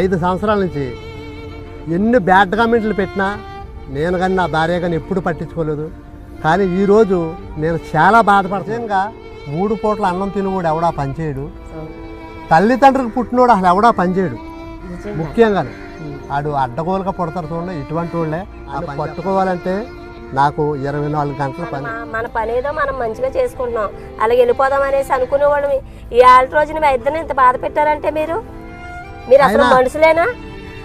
ఐదు సంవత్సరాల నుంచి ఎన్ని బ్యాడ్ కామెంట్లు పెట్టినా నేను కానీ నా భార్య కానీ ఎప్పుడు పట్టించుకోలేదు. కానీ ఈరోజు నేను చాలా బాధపడతానుగా మూడు పూట్ల అన్నం తినకూడదు ఎవడా పనిచేయడు తల్లిదండ్రులకు పుట్టినోడు అసలు ఎవడా పనిచేయడు ముఖ్యంగా ఆడు అడ్డగోలుగా పుడతారు చూడండి ఇటువంటి వాళ్ళే. పట్టుకోవాలంటే నాకు ఇరవై నాలుగు గంటల పని. మన పని ఏదో మనం మంచిగా చేసుకుంటున్నాం. అలాగే వెళ్ళిపోదాం అనేసి అనుకునే వాళ్ళు ఈ ఆళ్ళ రోజున ఇద్దరిని ఇంత బాధ పెట్టారంటే మీరు? మీరు అసలు అయినా- మనుషులేనా?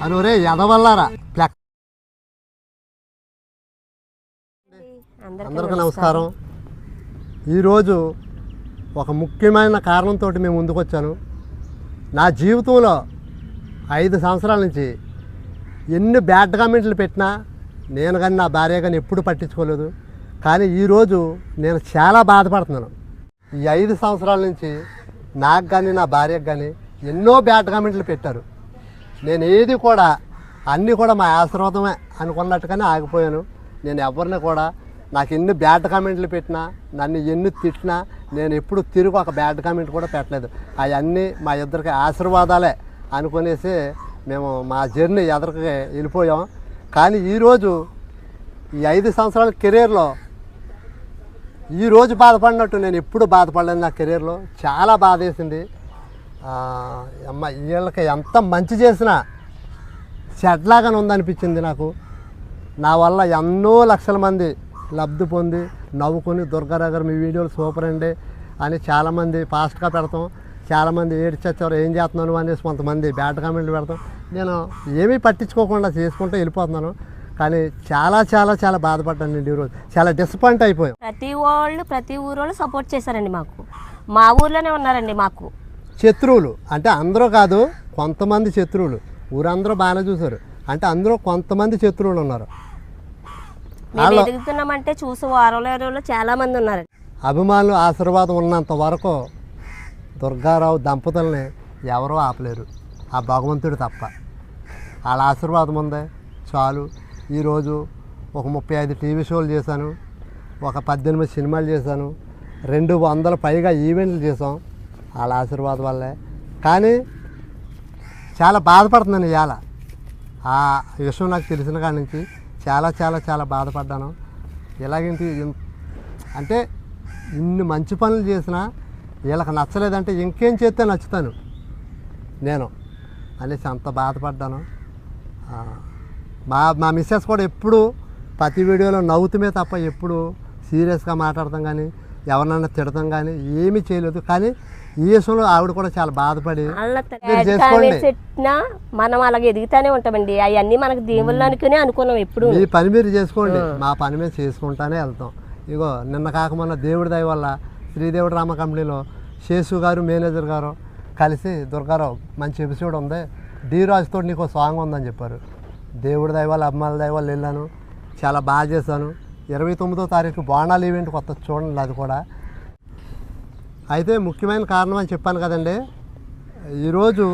అని ఒరే ఎదవల్లారా? ప్లెక్ అందరికీ నమస్కారం. ఈరోజు ఒక ముఖ్యమైన కారణంతో మేము ముందుకు వచ్చాను నా జీవితంలో ఐదు సంవత్సరాల నుంచి ఎన్ని బ్యాడ్ కామెంట్లు పెట్టినా నేను కానీ నా భార్య కానీ ఎప్పుడు పట్టించుకోలేదు. కానీ ఈరోజు నేను చాలా బాధపడుతున్నాను. ఈ ఐదు సంవత్సరాల నుంచి నాకు కానీ నా భార్యకు కానీ ఎన్నో బ్యాడ్ కామెంట్లు పెట్టారు. నేను ఏది కూడా అన్నీ కూడా మా ఆశీర్వాదమే అనుకున్నట్టుగానే ఆగిపోయాను. నేను ఎవరిని కూడా నాకు ఎన్ని బ్యాడ్ కామెంట్లు పెట్టినా నన్ను ఎన్ని తిట్టినా నేను ఎప్పుడు తిరిగి ఒక బ్యాడ్ కామెంట్ కూడా పెట్టలేదు. అవన్నీ మా ఇద్దరికి ఆశీర్వాదాలే అనుకునేసి మేము మా జర్నీ ఎదరికి వెళ్ళిపోయాం. కానీ ఈరోజు ఈ ఐదు సంవత్సరాల కెరీర్లో ఈ రోజు బాధపడినట్టు నేను ఎప్పుడు బాధపడలేదు నా కెరీర్లో. చాలా బాధ వేసింది అమ్మ వీళ్ళకి ఎంత మంచి చేసినా షెడ్లాగానే ఉందనిపించింది నాకు. నా వల్ల ఎన్నో లక్షల మంది లబ్ధి పొంది నవ్వుకొని దుర్గారావు మీ వీడియోలు సూపర్ అండి అని చాలామంది ఫాస్ట్గా పెడతాం. చాలామంది ఏడ్చొచ్చారు ఏం చేస్తున్నాను అనేసి కొంతమంది బ్యాడ్ కామెంట్లు పెడతాం. నేను ఏమీ పట్టించుకోకుండా చేసుకుంటూ వెళ్ళిపోతున్నాను. కానీ చాలా చాలా చాలా బాధపడ్డాను అండి ఈరోజు చాలా డిసప్పాయింట్ అయిపోయాం. ప్రతి వాళ్ళు ప్రతి ఊరోళ్ళు సపోర్ట్ చేశారండి మాకు. మా ఊర్లోనే ఉన్నారండి మాకు. శత్రువులు. అంటే అందరూ కాదు కొంతమంది శత్రువులు. ఊరందరూ బాగానే చూశారు. అంటే అందరూ కొంతమంది శత్రువులు ఉన్నారు. మేము ఎదుగుతున్నామంటే చూసి వారంలో చాలా మంది ఉన్నారండి అభిమానులు ఆశీర్వాదం ఉన్నంత వరకు దుర్గారావు దంపతుల్ని ఎవరూ ఆపలేరు. ఆ భగవంతుడు తప్ప. వాళ్ళ ఆశీర్వాదం ఉంది. చాలు. ఈరోజు ఒక ముప్పై ఐదు టీవీ షోలు చేశాను. ఒక పద్దెనిమిది సినిమాలు చేశాను. రెండు వందల పైగా ఈవెంట్లు చేసాం వాళ్ళ ఆశీర్వాదం వల్లే. కానీ చాలా బాధపడుతున్నాను ఇవాళ ఆ విషయం నాకు తెలిసిన కాడి నుంచి చాలా చాలా చాలా బాధపడ్డాను. ఇలాగేంటి అంటే ఇన్ని మంచి పనులు చేసినా వీళ్ళకి నచ్చలేదంటే ఇంకేం చేస్తే నచ్చుతాను నేను అనేసి అంత బాధపడ్డాను. మా మా మిస్సెస్ కూడా ఎప్పుడు ప్రతి వీడియోలో నవ్వుతుమే తప్ప ఎప్పుడు సీరియస్గా మాట్లాడతాం కానీ ఎవరినైనా తిడతాం కానీ ఏమీ చేయలేదు. కానీ ఈ విషయంలో ఆవిడ కూడా చాలా బాధపడి. పెట్టినా మనం అలాగే ఎదుగుతానే ఉంటామండి. అవన్నీ మనకు దేవుళ్ళు అనుకునే అనుకున్నాం ఎప్పుడు మీ పని మీరు చేసుకోండి. మా పని మేము చేసుకుంటానే వెళ్తాం. ఇగో నిన్న కాక మొన్న దేవుడి దయ వల్ల శ్రీదేవుడు రామ కంపెనీలో శేషు గారు మేనేజర్ గారు కలిసి దుర్గారావు మంచి ఎపిసోడ్ ఉంది. డి రాజుతో నీకు సాంగ్ ఉందని చెప్పారు. దేవుడి దయ వల్ల అమ్మాయిల దయ వల్ల వెళ్ళాను. చాలా బాగా చేశాను. ఇరవై తొమ్మిదో తారీఖు బోనాలు ఈవెంట్ కొత్త చూడండి అది కూడా. అయితే ముఖ్యమైన కారణం అని చెప్పాను కదండి. ఈరోజు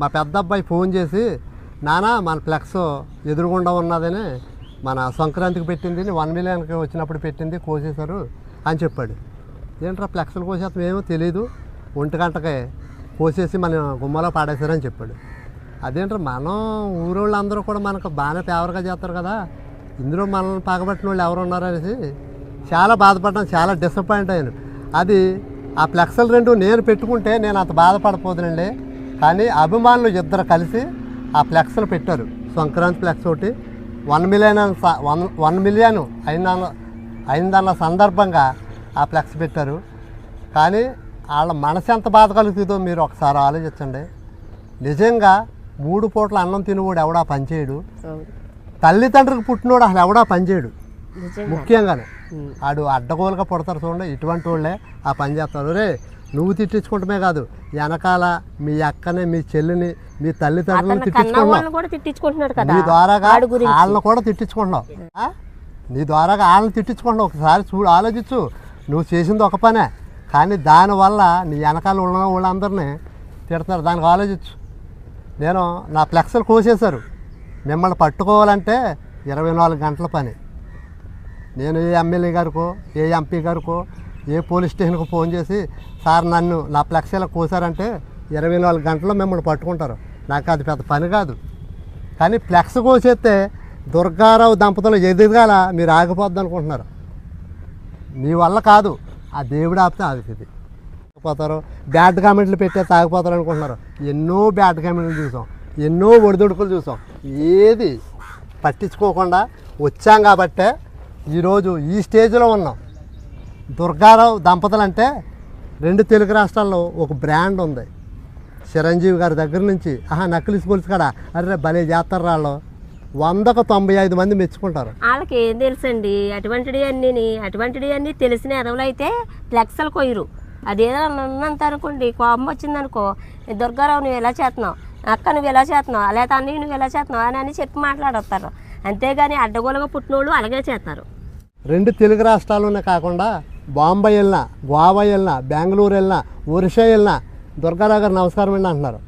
మా పెద్ద అబ్బాయి ఫోన్ చేసి నానా మన ఫ్లెక్స్ ఎదురుగుండా ఉన్నదని మన సంక్రాంతికి పెట్టింది వన్ మిలియన్కి వచ్చినప్పుడు పెట్టింది కోసేశారు అని చెప్పాడు. ఏంట్రా ఫ్లెక్స్లు కోసేస్తాం ఏమో తెలియదు ఒంటి గంటకి కోసేసి మన గుమ్మలో పాడేశారని చెప్పాడు. అదేంట్రా మనం ఊరోళ్ళందరూ కూడా మనకు బాగానే ఫేవర్గా చేస్తారు కదా. ఇందులో మనల్ని పగబట్టిన వాళ్ళు ఎవరు ఉన్నారు అనేసి చాలా బాధపడ్డాను చాలా డిసప్పాయింట్ అయ్యాను. అది ఆ ఫ్లెక్స్లు రెండు నేను పెట్టుకుంటే నేను అంత బాధపడపోదునండి. కానీ అభిమానులు ఇద్దరు కలిసి ఆ ఫ్లెక్స్లు పెట్టారు. సంక్రాంతి ఫ్లెక్స్ ఒకటి. One million one one million అయిందన్న అయిందన్న సందర్భంగా ఆ ఫ్లెక్స్ పెట్టారు. కానీ వాళ్ళ మనసు ఎంత బాధ కలుగుతుందో మీరు ఒకసారి ఆలోచించండి. నిజంగా మూడు పూట్ల అన్నం తినవాడు ఎవడా పనిచేయడు తల్లిదండ్రులకు పుట్టినోడు అసలు ఎవడా పనిచేయడు ముఖ్యంగానే. ఆడు అడ్డగోలుగా పుడతారు చూడండి ఇటువంటి వాళ్ళే ఆ పని చేస్తారు. రే నువ్వు తిట్టించుకుంటమే కాదు వెనకాల మీ అక్కని మీ చెల్లిని మీ తల్లిదండ్రులను తిట్టించుకుంటున్నావు. నీ ద్వారాగా వాళ్ళని కూడా తిట్టించుకుంటున్నావు? నీ ద్వారాగా వాళ్ళని తిట్టించుకుంటున్నావు. ఒకసారి చూడు ఆలోచించు. నువ్వు చేసింది ఒక పనే కానీ దానివల్ల నీ వెనకాల ఉన్న వాళ్ళందరినీ తిడతారు. దానికి ఆలోచించు. నేను నా ఫ్లెక్స్లు కోసేశారు. మిమ్మల్ని పట్టుకోవాలంటే ఇరవై నాలుగు గంటల పని. నేను ఏ ఎమ్మెల్యే గారికో ఏ ఎంపీ గారికో ఏ పోలీస్ స్టేషన్కు ఫోన్ చేసి సార్ నన్ను నా ఫ్లెక్స్ ఇలా కోసారంటే ఇరవై నాలుగు గంటల్లో మిమ్మల్ని పట్టుకుంటారు. నాకు అది పెద్ద పని కాదు. కానీ ఫ్లెక్స్ కోసేస్తే దుర్గారావు దంపతులు ఎదుగాల మీరు ఆగిపోద్ది అనుకుంటున్నారు. మీ వల్ల కాదు. ఆ దేవుడు ఆపితే ఆగుతుంది పోతారు బ్యాడ్ కామెంట్లు పెట్టే తాగిపోతారు అనుకుంటున్నారు. ఎన్నో బ్యాడ్ కామెంట్లు చూసాం. ఎన్నో ఒడిదుడుకులు చూసాం. ఏది పట్టించుకోకుండా వచ్చాం కాబట్టే ఈరోజు ఈ స్టేజ్లో ఉన్నాం దుర్గారావు దంపతులు అంటే రెండు తెలుగు రాష్ట్రాల్లో ఒక బ్రాండ్ ఉంది. చిరంజీవి గారి దగ్గర నుంచి ఆహా నక్కిలిసి పులుసు కాడ? అరే భలే చేస్తారు వాళ్ళు వందకు తొంభై ఐదు మంది మెచ్చుకుంటారు. వాళ్ళకి ఏం తెలుసండి? అటువంటివి అన్నీ అటువంటివి అన్నీ తెలిసిన ఎదవలు అయితే ఫ్లెక్సలు కొయ్యరు. అదేదో ఉన్నంత అనుకోండి కోపం వచ్చిందనుకో దుర్గారావు నువ్వు ఎలా చేస్తున్నావు? అక్క నువ్వు ఎలా చేస్తున్నావు? లేదా అన్నీ నువ్వు ఎలా చేస్తున్నావు? అని అని చెప్పి మాట్లాడతారు అంతేగాని అడ్డగోలుగా పుట్టినోళ్ళు అలాగే చేస్తారు. రెండు తెలుగు రాష్ట్రాల్లోనే కాకుండా బాంబే వెళ్ళినా గోవా వెళ్ళినా బెంగళూరు వెళ్ళినా ఒరిషా వెళ్ళినా దుర్గారావు గారు నమస్కారం అండి అంటున్నారు.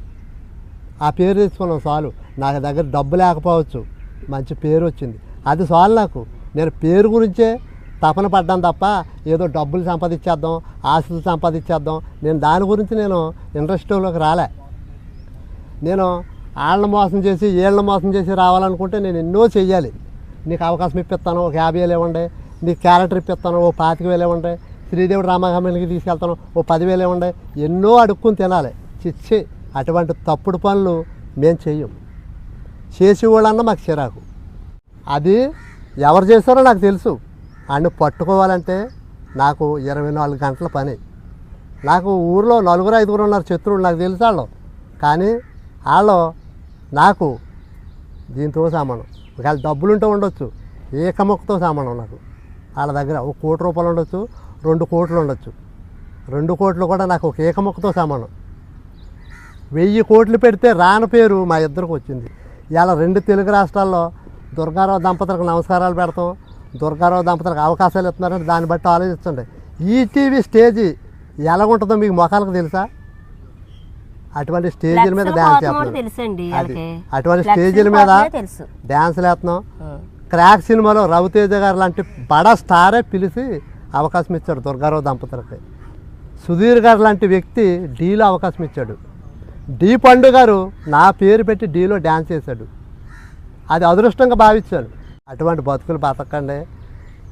ఆ పేరు తెచ్చుకున్నాం చాలు. నాకు దగ్గర డబ్బు లేకపోవచ్చు. మంచి పేరు వచ్చింది. అది చాలు నాకు. నేను పేరు గురించే తపన పడ్డాను తప్ప ఏదో డబ్బులు సంపాదించేద్దాం ఆస్తులు సంపాదించేద్దాం. నేను దాని గురించి నేను ఇండస్ట్రీలోకి రాలే. నేను వాళ్ళని మోసం చేసి వీళ్ళని మోసం చేసి రావాలనుకుంటే నేను ఎన్నో చెయ్యాలి. నీకు అవకాశం ఇప్పిస్తాను ఒక యాభై వేలు ఇవ్వండి. నీకు క్యారెక్టర్ ఇప్పిస్తాను ఓ పాతిక వేలు ఇవ్వండి. శ్రీదేవుడు రామగామికి తీసుకెళ్తాను ఓ పదివేలు ఇవ్వండి. ఎన్నో అడుక్కుని తినాలి. చిచ్చి అటువంటి తప్పుడు పనులు మేము చెయ్యం. చేసేవాళ్ళన్నా మాకు చిరాకు. అది ఎవరు చేస్తారో నాకు తెలుసు. అన్ని పట్టుకోవాలంటే నాకు ఇరవై నాలుగు గంటల పని. నాకు ఊర్లో నలుగురు ఐదుగురు ఉన్నారు శత్రువులు నాకు తెలుసు వాళ్ళు కానీ వాళ్ళు నాకు దీంతో సమానం. ఒకవేళ డబ్బులుంటే ఉండొచ్చు ఏకముఖతో సమానం నాకు. వాళ్ళ దగ్గర ఒక కోటి రూపాయలు ఉండొచ్చు రెండు కోట్లు ఉండొచ్చు. రెండు కోట్లు కూడా నాకు ఒక ఏకముఖతో సమానం. వెయ్యి కోట్లు పెడితే రాని పేరు మా ఇద్దరికి వచ్చింది. ఇలా రెండు తెలుగు రాష్ట్రాల్లో దుర్గారావు దంపతులకు నమస్కారాలు పెడతాం దుర్గారావు దంపతులకు అవకాశాలు ఇస్తున్నారంటే దాన్ని బట్టి ఆలోచిస్తుండే. ఈటీవీ స్టేజీ ఎలాగుంటుందో మీకు మొఖాలకు తెలుసా? అటువంటి స్టేజీల మీద చేస్తున్నాం వాళ్ళకి అటువంటి స్టేజీల మీద డ్యాన్స్లు వేస్తున్నాం క్రాక్ సినిమాలో రవితేజ గారు లాంటి బడా స్టారే పిలిచి అవకాశం ఇచ్చాడు దుర్గారావు దంపతులకి. సుధీర్ గారు లాంటి వ్యక్తి డీలో అవకాశం ఇచ్చాడు. డీ పండు గారు నా పేరు పెట్టి డీలో డ్యాన్స్ చేశాడు. అది అదృష్టంగా భావించాను అటువంటి బతుకులు బతకండి.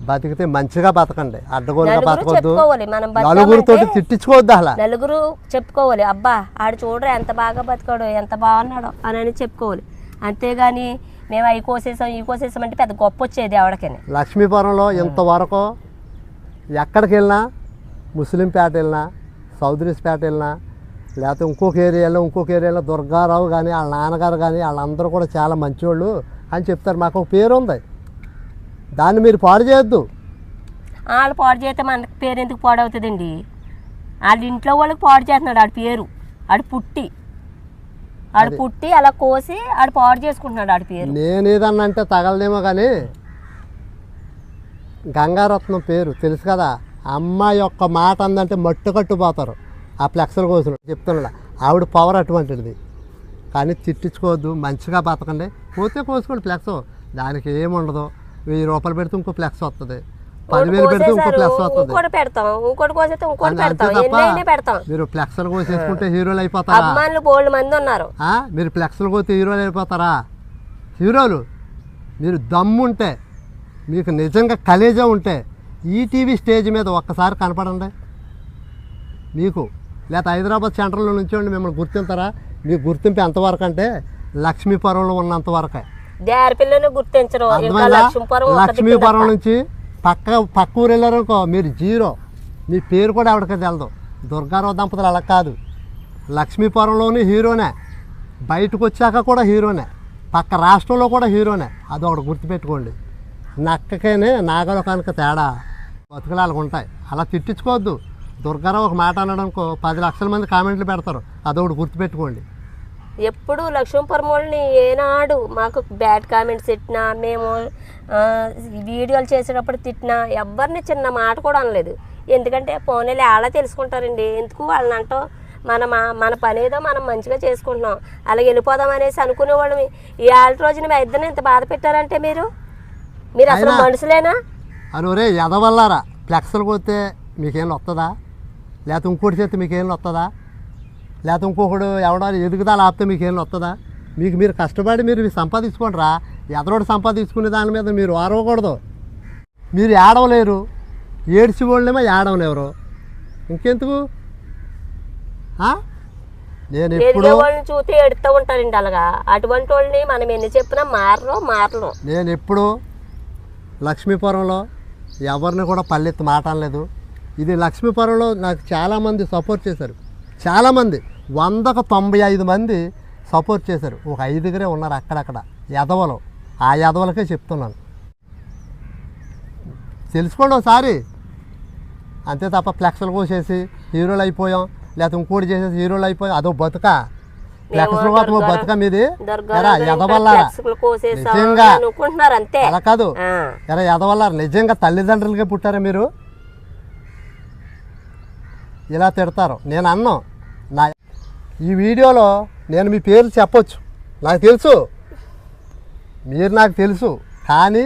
బతికితే మంచిగా బతకండి. అడ్డగోలుగా బతకొద్దు. చెప్పుకోవాలి మనం నలుగురితో తిట్టించుకోవద్దు అలా నలుగురు చెప్పుకోవాలి. అబ్బా ఆడు చూడరా ఎంత బాగా బతికాడు ఎంత బాగున్నాడో అని అని చెప్పుకోవాలి. అంతేగాని మేము అవి కోసేసాం ఇవి కోసేసాం అంటే పెద్ద గొప్ప వచ్చేది ఆవిడకని. లక్ష్మీపురంలో ఇంతవరకు ఎక్కడికి వెళ్ళినా ముస్లింపేట వెళ్ళినా సౌదరీస్పేట వెళ్ళినా లేకపోతే ఇంకొక ఏరియాలో ఇంకొక ఏరియాలో దుర్గారావు కానీ వాళ్ళ నాన్నగారు కానీ వాళ్ళందరూ కూడా చాలా మంచివాళ్ళు అని చెప్తారు. మాకు ఒక పేరు ఉంది దాన్ని మీరు పాడు చేయొద్దు. వాళ్ళు పాడు చేస్తే మన పేరు ఎందుకు పాడవుతుందండి? వాళ్ళ ఇంట్లో వాళ్ళకి పాడు చేస్తున్నాడు ఆడి పేరు. ఆడు పుట్టి. ఆడు పుట్టి అలా కోసి ఆడు పాడు చేసుకుంటున్నాడు ఆడి పేరు. నేను ఏదన్నా అంటే తగలదేమో కానీ గంగారత్నం పేరు తెలుసు కదా? అమ్మ యొక్క మాట అందంటే మట్టు కట్టుపోతారు ఆ ఫ్లెక్సల కోసం చెప్తున్నా ఆవిడ పవర్ అటువంటిది. కానీ తిట్టించుకోవద్దు. మంచిగా బతకండి. పోతే కోసుకోండి ఫ్లెక్స్ దానికి ఏముండదు. వెయ్యి రూపాయలు పెడితే ఇంకో ఫ్లెక్స్ వస్తుంది పదివేలు పెడితే ఇంకో ఫ్లెక్స్ వస్తుంది ఇంకోటి పెడతాం. ఇంకోటి కోసేస్తే ఇంకోటి అంతే పెడతాం. తప్ప ఎన్నైనా పెడతాం. మీరు ఫ్లెక్స్లు కోసేసుకుంటే హీరోలు అయిపోతారా? బోల్డ్ మంది ఉన్నారు? మీరు ఫ్లెక్స్లు కోతే హీరోలు అయిపోతారా? హీరోలు మీరు దమ్ముంటే మీకు నిజంగా కలేజా ఉంటే ఈటీవీ స్టేజ్ మీద ఒక్కసారి కనపడండి. మీకు లేకపోతే హైదరాబాద్ సెంటర్లో నుంచోండి మిమ్మల్ని గుర్తింతారా మీ గుర్తింపు ఎంతవరకు అంటే లక్ష్మీపురంలో ఉన్నంత వరకే గుర్తించరు. లక్ష్మీపురం. నుంచి పక్క పక్క ఊరు వెళ్ళారనుకో మీరు జీరో. మీ పేరు కూడా ఎవరికి తెలదు. దుర్గారావు దంపతులు అలా కాదు. లక్ష్మీపురంలోని హీరోనే. బయటకు వచ్చాక కూడా హీరోనే. పక్క రాష్ట్రంలో కూడా హీరోనే. అది ఒకటి గుర్తుపెట్టుకోండి. నక్కకేనే నాగలోకానికి తేడా. బతుకులు అలాగ ఉంటాయి. అలా తిట్టించుకోవద్దు. దుర్గారావు ఒక మాట అనడానికి పది లక్షల మంది కామెంట్లు పెడతారు. అదొకటి గుర్తుపెట్టుకోండి. ఎప్పుడు లక్ష్మీపురం వాళ్ళని ఏనాడు మాకు బ్యాడ్ కామెంట్స్ తిట్టినా మేము వీడియోలు చేసేటప్పుడు తిట్టినా ఎవరిని చిన్న మాట కూడా అనలేదు. ఎందుకంటే పోనీలు అలా తెలుసుకుంటారండి. ఎందుకు వాళ్ళని అంటాం మన మా- మన పని ఏదో మనం మంచిగా చేసుకుంటున్నాం. అలాగే వెళ్ళిపోదాం అనేసి అనుకునేవాళ్ళం ఈ ఆళ్ళ రోజున మీ ఇద్దరిని ఇంత బాధ పెట్టారంటే మీరు? మీరు అసలు మనుషులేనా? అని ఒరే ఎదవల్లారా? ఫ్లెక్స్లు కొడితే మీకేం వస్తుందా లేకపోతే ఇంకోటి చేస్తే మీకేం వస్తుందా లేకపోతే ఇంకొకడు ఎవడో ఎదుగుదల ఆపితే మీకు ఏం వస్తుందా మీకు మీరు కష్టపడి మీరు సంపాదించుకోండి రా ఎదరోడు సంపాదించుకునే దాని మీద మీరు ఆరవకూడదు మీరు ఏడవలేరు. ఏడ్చి వాళ్ళేమో ఏడవలేరు. ఇంకెందుకు? నేను ఎప్పుడు చూస్తే ఎడుతూ ఉంటారండి అలాగా. అటువంటి వాళ్ళని మనం ఎన్ని చెప్పినా మారరు మారరు. నేను ఎప్పుడు లక్ష్మీపురంలో ఎవరిని కూడా పల్లెత్తి మాట అనలేదు ఇది లక్ష్మీపురంలో నాకు చాలామంది సపోర్ట్ చేశారు. చాలామంది. వందకు తొంభై ఐదు మంది సపోర్ట్ చేశారు. ఒక ఐదుగురే ఉన్నారు అక్కడక్కడ. ఎదవలు ఆ ఎదవలకే చెప్తున్నాను. తెలుసుకోండి ఒకసారి. అంతే తప్ప ఫ్లెక్స్లు కోసేసి హీరోలు అయిపోయాం. లేకపోతే ఇంకోటి చేసేసి హీరోలు అయిపోయాం. అదో బతుక. ఫ్లెక్స్లు కోసం బతుక మీది. ఎరా ఎదవల్లారా నిజంగా. అలా కాదు. ఎరా ఎదవల్లారా నిజంగా తల్లిదండ్రులకే పుట్టారా మీరు? ఇలా తిడతారు. నేను అన్నాం. ఈ వీడియోలో నేను మీ పేర్లు చెప్పొచ్చు. నాకు తెలుసు. మీరు నాకు తెలుసు. కానీ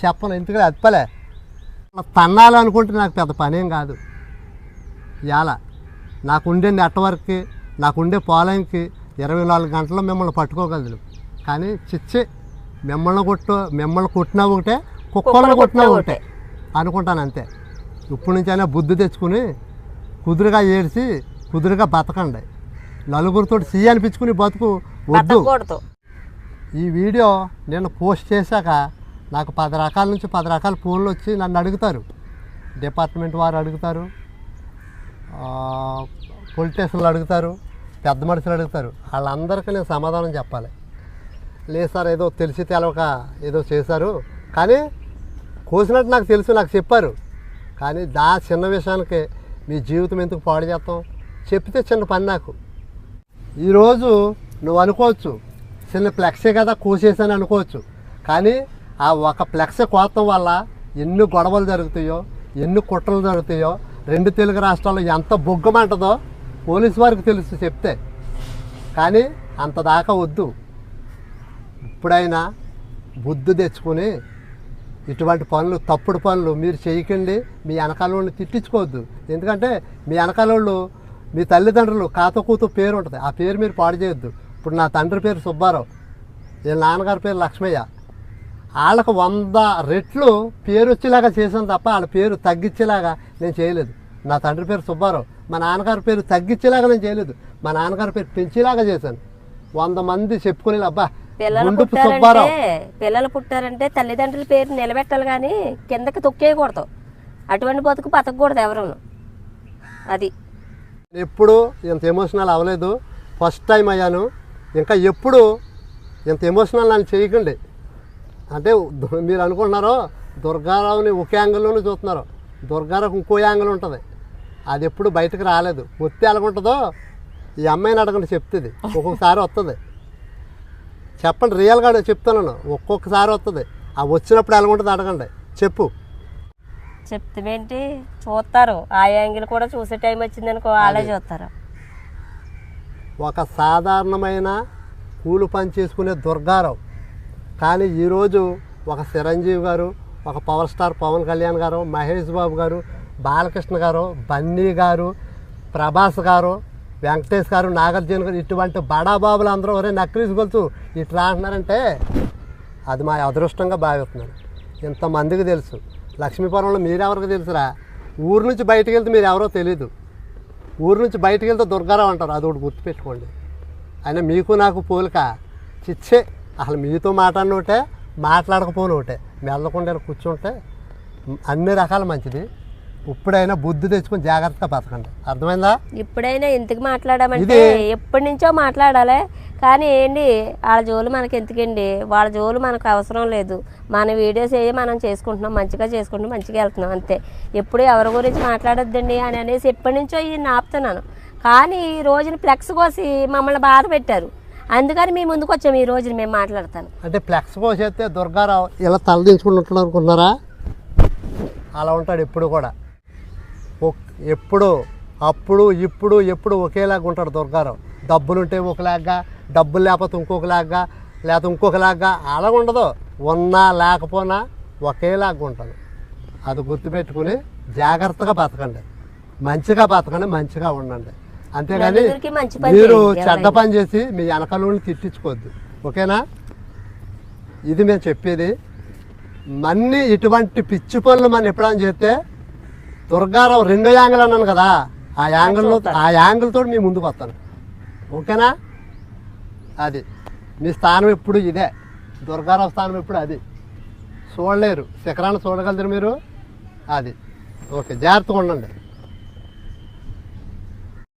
చెప్పను. ఎందుకంటే అప్పలే తన్నాలి అనుకుంటే నాకు పెద్ద పనేం కాదు. ఇవాళ నాకుండే నెట్వర్క్కి నాకుండే పాలెంకి ఇరవై నాలుగు గంటల్లో మిమ్మల్ని పట్టుకోగలదు కానీ చిచ్చి మిమ్మల్ని కొట్టు మిమ్మల్ని కొట్టినా ఒకటే కుక్కలను కొట్టినా ఒకటే అనుకుంటాను అంతే. ఇప్పటి నుంచి అయినా బుద్ధి తెచ్చుకుని కుదురుగా ఏడ్చి కుదురుగా బతకండి. నలుగురితో సీ అనిపించుకుని బతుకు వద్దు. ఈ వీడియో నేను పోస్ట్ చేశాక నాకు పది రకాల నుంచి పది రకాల ఫోన్లు వచ్చి నన్ను అడుగుతారు. డిపార్ట్మెంట్ వారు అడుగుతారు. పోలీస్ స్టేషన్లు అడుగుతారు. పెద్ద మనుషులు అడుగుతారు. వాళ్ళందరికీ నేను సమాధానం చెప్పాలి. లేదు సార్ ఏదో తెలిసి తెలవక ఏదో చేశారు. కానీ కోసినట్టు నాకు తెలుసు నాకు చెప్పారు. కానీ దా చిన్న విషయానికి మీ జీవితం ఎందుకు పాడు చేస్తాం? చెప్తే చిన్న పని నాకు. ఈరోజు నువ్వు అనుకోవచ్చు చిన్న ఫ్లెక్సే కదా కోసేసాను అనుకోవచ్చు. కానీ ఆ ఒక ఫ్లెక్స్ కోతం వల్ల ఎన్ని గొడవలు జరుగుతాయో ఎన్ని కుట్రలు జరుగుతాయో రెండు తెలుగు రాష్ట్రాల్లో ఎంత బొగ్గమంటదో పోలీసు వారికి తెలుసు చెప్తే. కానీ అంత దాకా వద్దు. ఇప్పుడైనా బుద్ధి తెచ్చుకొని ఇటువంటి పనులు తప్పుడు పనులు మీరు చేయకండి మీ వెనకాల వాళ్ళని తిట్టించుకోవద్దు. ఎందుకంటే మీ వెనకాల వాళ్ళు మీ తల్లిదండ్రులు కాత కూతు పేరు ఉంటుంది. ఆ పేరు మీరు పాడు చేయొద్దు. ఇప్పుడు నా తండ్రి పేరు సుబ్బారావు. వీళ్ళ నాన్నగారి పేరు లక్ష్మయ్య. వాళ్ళకు వంద రెట్లు పేరు వచ్చేలాగా చేశాను తప్ప వాళ్ళ పేరు తగ్గించేలాగా నేను చేయలేదు. నా తండ్రి పేరు సుబ్బారావు. మా నాన్నగారి పేరు తగ్గించేలాగా నేను చేయలేదు. మా నాన్నగారి పేరు పెంచేలాగా చేశాను. వంద మంది చెప్పుకునే అబ్బా పిల్లలు పుట్టారంటే పిల్లలు పుట్టారంటే తల్లిదండ్రుల పేరు నిలబెట్టాలి కానీ కిందకి తొక్కేయకూడదు. అటువంటి బతుకు బతకూడదు ఎవరు అది. ఎప్పుడు ఇంత ఎమోషనల్ అవ్వలేదు. ఫస్ట్ టైం అయ్యాను. ఇంకా ఎప్పుడు ఇంత ఎమోషనల్ నన్ను చేయకండి. అంటే మీరు అనుకుంటున్నారో దుర్గారావుని ఒకే యాంగిల్లోనే చూస్తున్నారు. దుర్గారావు ఇంకో యాంగిల్ ఉంటుంది. అది ఎప్పుడు బయటకు రాలేదు. ఒత్తి ఎలాగుంటుందో ఈ అమ్మాయిని అడగండి చెప్తుంది. ఒక్కొక్కసారి వస్తుంది చెప్పండి రియల్గా చెప్తున్నాను ఒక్కొక్కసారి వస్తుంది ఆ వచ్చినప్పుడు ఎలాగుంటుంది అడగండి. చెప్పు. చెప్తామేంటి చూస్తారు ఆ యాంగిల్ కూడా చూసే టైం వచ్చింది అనుకో వాళ్ళే చూస్తారు ఒక సాధారణమైన కూలి పని చేసుకునే దుర్గారావు. కానీ ఈరోజు ఒక చిరంజీవి గారు ఒక పవర్ స్టార్ పవన్ కళ్యాణ్ గారు మహేష్ బాబు గారు బాలకృష్ణ గారు బన్నీ గారు ప్రభాస్ గారు వెంకటేష్ గారు నాగార్జున గారు ఇటువంటి బడాబాబులు అందరూ ఒరే నక్లీస్ గొలుసు ఇట్లా అంటున్నారంటే అది మా అదృష్టంగా భావిస్తున్నాను. ఇంతమందికి తెలుసు. లక్ష్మీపురంలో మీరెవరికి తెలుసురా? ఊరు నుంచి బయటకు వెళ్తే మీరు ఎవరో తెలీదు. ఊరు నుంచి బయటకు వెళ్తే దుర్గారావు అంటారు. అది ఒకటి గుర్తుపెట్టుకోండి. అయినా మీకు నాకు పోలిక చిచ్చే అసలు మీతో మాట్లాడిన ఒకటే మాట్లాడకపోయిన ఒకటే మెల్లకుండా కూర్చుంటే అన్ని రకాల మంచిది. ఇప్పుడైనా బుద్ధి తెచ్చుకొని జాగ్రత్తగా బతకండి. అర్థమైందా? ఇప్పుడైనా ఎందుకు మాట్లాడామంటే. ఎప్పటి నుంచో మాట్లాడాలి. కానీ ఏంటి వాళ్ళ జోలు మనకి ఎందుకండి వాళ్ళ జోలు మనకు అవసరం లేదు. మన వీడియోస్ ఏ మనం చేసుకుంటున్నాం మంచిగా చేసుకుంటున్నాం మంచిగా వెళ్తున్నాం అంతే. ఎప్పుడు ఎవరి గురించి మాట్లాడొద్దండి అని అనేసి ఎప్పటి నుంచో ఈ ఆపుతున్నాను కానీ ఈ రోజున ఫ్లెక్స్ కోసి మమ్మల్ని బాధ పెట్టారు. అందుకని మీ ముందుకు వచ్చాము ఈ రోజున మేము మాట్లాడతాను. అంటే ఫ్లెక్స్ పోసేస్తే దుర్గారావు ఇలా తలదించుకుని ఉంటాడు అనుకుంటున్నారా? అలా ఉంటాడు ఎప్పుడు కూడా. ఎప్పుడు అప్పుడు ఇప్పుడు ఎప్పుడు ఒకేలాగా ఉంటాడు దుర్గారావు. డబ్బులుంటే ఒకలాగా డబ్బులు లేకపోతే ఇంకొకలాగా లేకపోతే ఇంకొకలాగా అలా ఉండదు. ఉన్నా లేకపోయినా ఒకేలాగా ఉంటాడు. అది గుర్తుపెట్టుకుని జాగ్రత్తగా బతకండి. మంచిగా బతకండి మంచిగా ఉండండి. అంతేగాని మీరు చెడ్డ. పని చేసి మీ వెనకాలని తిట్టించుకోవద్దు. ఓకేనా? ఇది మేము చెప్పేది మన్ని ఇటువంటి పిచ్చి పనులు మనం ఎప్పుడైనా చేస్తే దుర్గారావు రెండో యాంగిల్ అన్నాను కదా ఆ యాంగిల్లో ఆ యాంగిల్ తోటి మీ ముందుకు వస్తాను. ఓకేనా? అది. మీ స్థానం ఎప్పుడు ఇదే. దుర్గారావు స్థానం ఎప్పుడు అది. చూడలేరు. శిఖరాన్ని చూడగలుగుతారు మీరు? అది. ఓకే జాగ్రత్తగా ఉండండి.